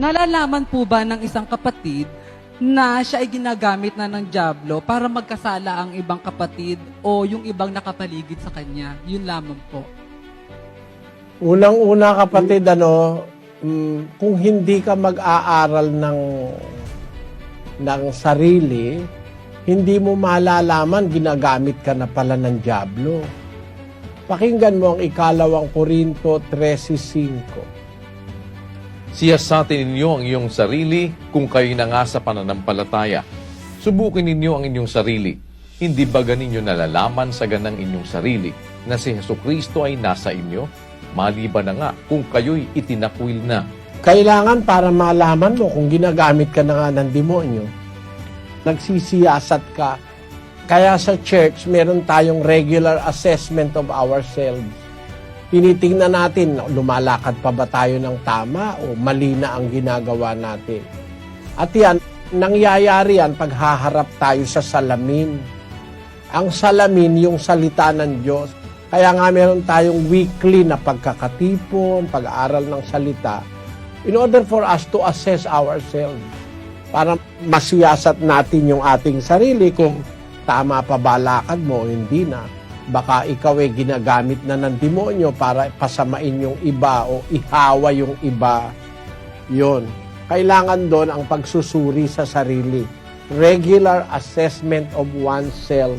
Nalalaman po ba ng isang kapatid na siya ay ginagamit na ng Diablo para magkasala ang ibang kapatid o yung ibang nakapaligid sa kanya? Yun lamang po. Unang-una kapatid, ano, mm, kung hindi ka mag-aaral ng, ng sarili, hindi mo malalaman ginagamit ka na pala ng Diablo. Pakinggan mo ang ikalawang Korinto 13.5. Siyasatin ninyo ang iyong sarili kung kayo na nga sa pananampalataya. Subukin ninyo ang inyong sarili. Hindi ba ganinyo nalalaman sa ganang inyong sarili na si Heso Kristo ay nasa inyo? Maliban na nga kung kayo'y itinakwil na. Kailangan para malaman mo kung ginagamit ka na nga ng demonyo. Nagsisiyasat ka. Kaya sa church, meron tayong regular assessment of ourselves. Tinitingnan natin, lumalakad pa ba tayo ng tama o mali na ang ginagawa natin. At yan, nangyayari yan pag haharap tayo sa salamin. Ang salamin, yung salita ng Diyos. Kaya nga meron tayong weekly na pagkakatipon, pag-aaral ng salita, in order for us to assess ourselves. Para masiyasat natin yung ating sarili kung tama pa ba lakad mo o hindi na. Baka ikaw ay ginagamit na ng demonyo para pasamain yung iba o ihawa yung iba. Yon. Kailangan doon ang pagsusuri sa sarili. Regular assessment of oneself